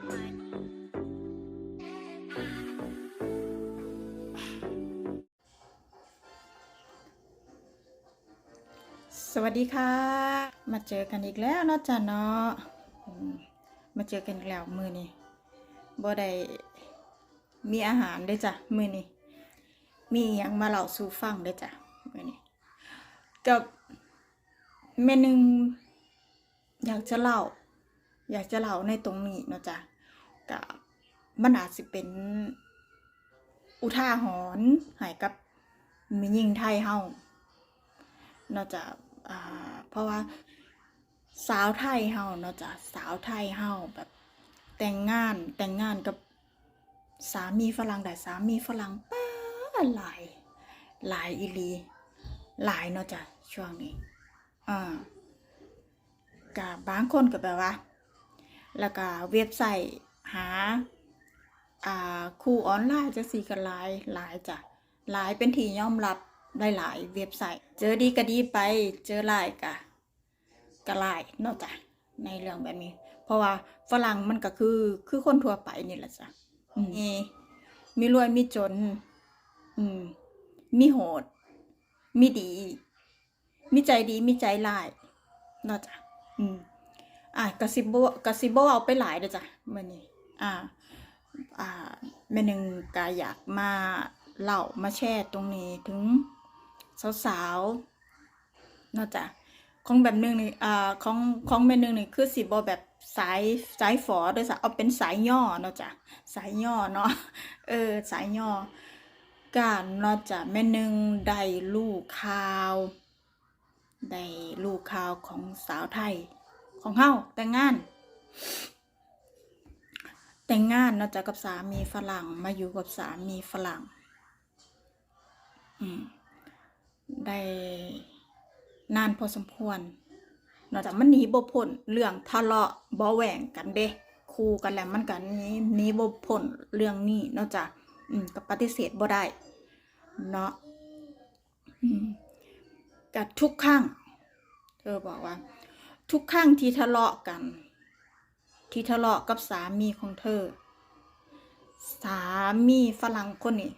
สวัสดีค่ะ มาเจอกันอีกแล้วเนาะจ้ะเนาะมาเจอกันอีกแล้วมือนี้บ่ได้มีอาหารเด้จ้ะมือนี้มีอหยังมาเล่าสู่ฟังเด้จ้ะมือนี้กับเมหนึงอยากจะเล่า อยากจะเล่าในตรงนี้เนาะจ้ะกับมันอาจสิเป็น อุทาหรณ์ให้กับมียิงไทยเฮาเนาะจะอ่าเพราะว่าสาวไทยเฮาเนาะจะสาวไทยเฮาแบบแต่งงานแต่งงานกับสามีฝรั่งได้สามีฝรั่งป้าหลายหลายอีลีหลายเนาะจ้ะช่วงนี้อ่ากับบางคนก็แบบว่า แล้วก็เว็บไซต์หาอ่าครูออนไลน์จะสีกันหลายหลายจ้ะหลายเป็นที่ยอมรับได้หลายเว็บไซต์ เจอดีก็ดีไปเจอหลายก็ก็หลายเนอกจากในเรื่องแบบนี้ เพราะว่าฝรั่งมันก็คือคือคนทั่วไปนี่แหละจ้ะอืมมีมีรวยมีจน อืม มีโหด มีดี มีใจดีมีใจร้ายเนอกจากอืม อะกระซิบโบกระซิบโบเอาไปหลายเด้อจ้ะมื่อนี้อ่าอ่าแม่หนึ่งก็อยากมาเล่ามาแชร์ตรงนี้ถึงสาวๆเนอกจากของแบบหนึงนี่อ่าของของแม่หนึ่งนี่คือสิบแบบสายสายฝอโดยสาเอาเป็นสายย่อเนาะจ้ะสายย่อเนาะเออสายย่อการเนาะจ้ะแม่หนึ่งได้ลูกข่าวได้ลูกข่าวของสาวไทย ของเฮาแต่งงาน แต่งงานนะจ้ะกับสามีฝรั่งมาอยู่กับสามีฝรั่งได้นานพอสมควรนาะจ้ะมันหนีบ่พ้นเรื่องทะเลาะบ่แหว่งกันเด้คู่กันแล้วมันกันนี้หนีบ่พ้นเรื่องนี้นาะจ้ะอืมก็ปฏิเสธบ่ได้เนาะอืมกับทุกครั้งเธอบอกว่า ทุกครั้งที่ทะเลาะกัน ที่ทะเลาะกับสามีของเธอ สามีฝรั่งคนนี้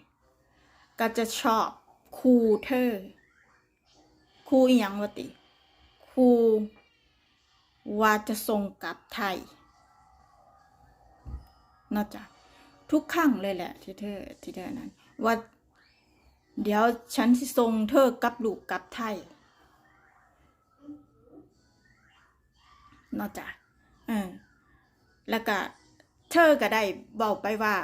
ก็จะชอบคูเธอ คูอหยังวะติคูว่าจะส่งกลับไทยนอกจากทุกครั้งเลยแหละ ที่เธอที่เธอนั้น ว่า เดี๋ยวฉันสิส่งเธอกลับลูกกลับไทย นอกจากเออแล้วก็เธอก็ได้บอกไปว่า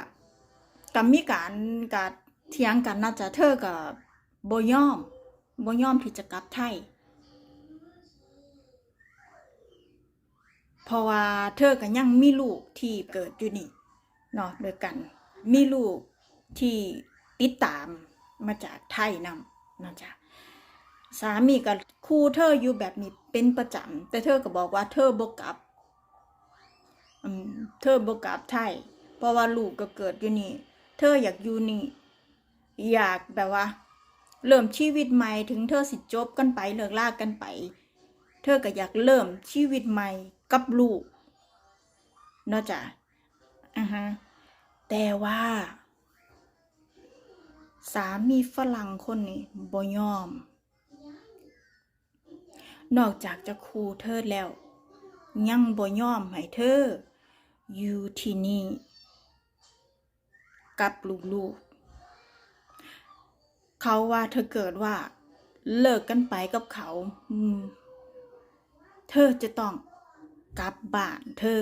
กับมีการกับเถียงกันน่าจะเธอก็บ่ยอมบ่ยอมที่จะกลับไทยเพราะว่าเธอก็ยังมีลูกที่เกิดอยู่นี่เนาะด้วยกัน มีลูกที่ติดตามมาจากไทยนำนะจ๊ะ สามีก็คู่เธออยู่แบบนี้เป็นประจำแต่เธอก็บอกว่าเธอบ่กลับเธอบ่กลับไทยเพราะว่าลูกก็เกิดอยู่นี่ เธออยากอยู่นี่ อยากแบบว่า เริ่มชีวิตใหม่ถึงเธอสิจบกันไปเลิกลากกันไป เธอก็อยากเริ่มชีวิตใหม่กับลูกนาะจ้ะอ่าฮะแต่ว่า สามีฝรั่งคนนี้บ่ยอม นอกจากจะคูเธอแล้ว ยังบ่ยอมให้เธอ อยู่ที่นี่ กับลูกๆ เขาว่าเธอเกิดว่า เลิกกันไปกับเขา เธอจะต้องกลับบ้านเธอ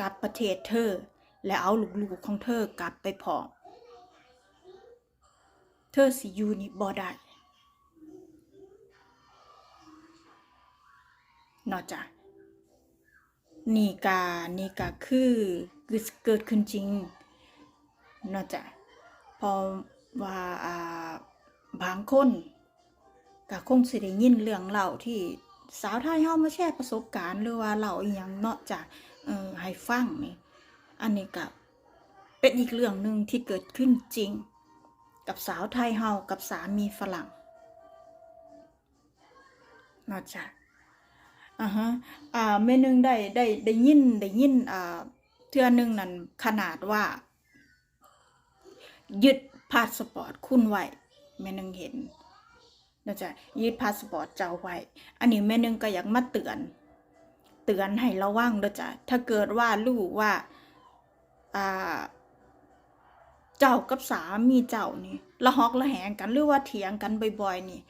กลับประเทศเธอ และเอาลูกๆของเธอกลับไปพร้อมเธอสิอยู่นี่บ่ได้ นอกจากนี่กานี่กาคือเกิดขึ้นจริงเนอกจากพอว่าอ่าบางคนก็คงสิได้ยินเรื่องเล่าที่สาวไทยเฮามาแชร์ประสบการณ์หรือว่าเล่าอีหยังเนาะจากเออให้ฟังนี่อันนี้ก็เป็นอีกเรื่องหนึ่งที่เกิดขึ้นจริง กับสาวไทยเฮากับสามีฝรั่งเนอกจาก อ่าฮะอ่าเมนึงได้ได้ได้ยินได้ยินอ่าเทื่อหนึงนั่นขนาดว่า ยึดพาสปอร์ตคุณไว้แม่นึงเห็นนะจ๊ะยึดพาสปอร์ตเจ้าไว้ อันนี้แม่นึงก็อยากมาเตือน เตือนให้ระวังเด้อจ้ะถ้าเกิดว่าลูกว่าอ่าเจ้ากับสามีเจ้านี่ละหอกละแหงกันหรือว่าเถียงกันบ่อยๆนี่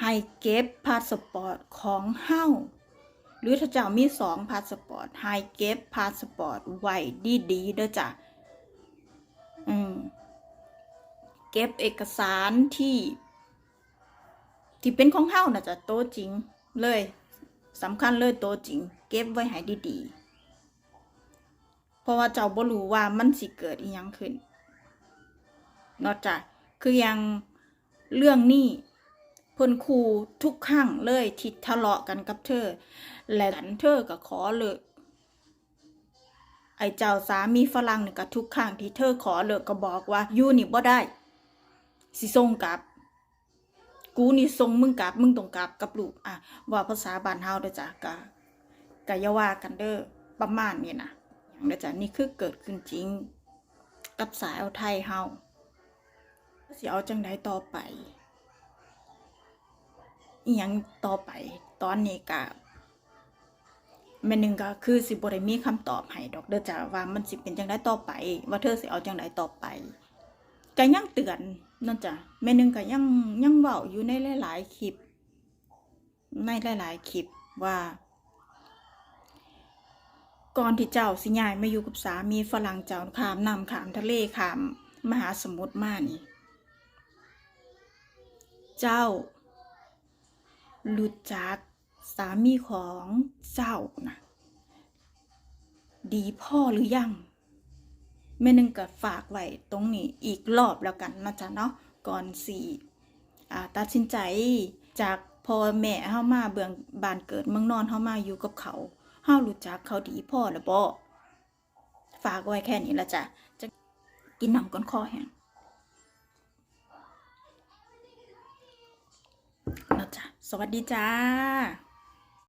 ให้เก็บพาสปอร์ตของเฮ้า หรือถ้าเจ้ามีสองพาสปอร์ตให้เก็บพาสปอร์ตไว้ดีๆเด้อจ้ะอืมเก็บเอกสารที่ ที่เป็นของเฮานะจ้ะโตจริงเลยสำคัญเลยโตจริง เก็บไว้ให้ดีๆ เพราะว่าเจ้าบ่รู้ว่ามันสิเกิดอีหยังขึ้นนอกจากคือยังเรื่องนี้ เพิ่นครูทุกครั้งเลยที่ทะเลาะกันกับเธอ และันเธอก็ขอเลิกไอ้เจ้าสามีฝรั่งนี่ก็ทุกครั้งที่เธอขอเลิกก็บอกว่าอยู่นี่บ่ได้ สิส่งกลับ กูนี่ส่งมึงกลับ มึงต้องกลับกับลูกอะว่าภาษาบ้านเฮาเด้อจ้ะกะกะยาว่ากันเด้อประมาณนี้นะอย่างเด้อจ้ะนี่คือเกิดขึ้นจริง กับสายเอาไทยเฮาสิเอาจังไดต่อไป อีหยังต่อไป ตอนนี้กะแม่หนึงก็คือสิบ่ได้มีคำตอบให้ดอกเด้อจ้ะว่ามันสิเป็นจังไดต่อไป ว่าเธอสิเอาจังไดต่อไปก็ยังเตือนนั่นจ้ะแม่หนึงก็ยังยังเว้าอยู่ในหลาย ๆคลิป ในหลาย ๆคลิปว่า ก่อนที่เจ้าสิย้ายมาอยู่กับสามีฝรั่งเจ้าขามน้ำขามทะเลขาม มหาสมุทรมานี่ เจ้า รู้จักสามีของเจ้านะดีพ่อหรือยังแม่นึงก็ฝากไว้ตรงนี้อีกรอบแล้วกันนะจ๊ะเนาะก่อนสี่ตัดสินใจจากพ่อแม่เฮามาเบืองบานเกิดเมืองนอนเฮามาอยู่กับเขาเฮารู้จักเขาดีพ่อแล้วบ่ฝากไว้แค่นี้ละจ้ะจะกินน้ำก้อนคอแห้ง จ้ะ สวัสดีจ้า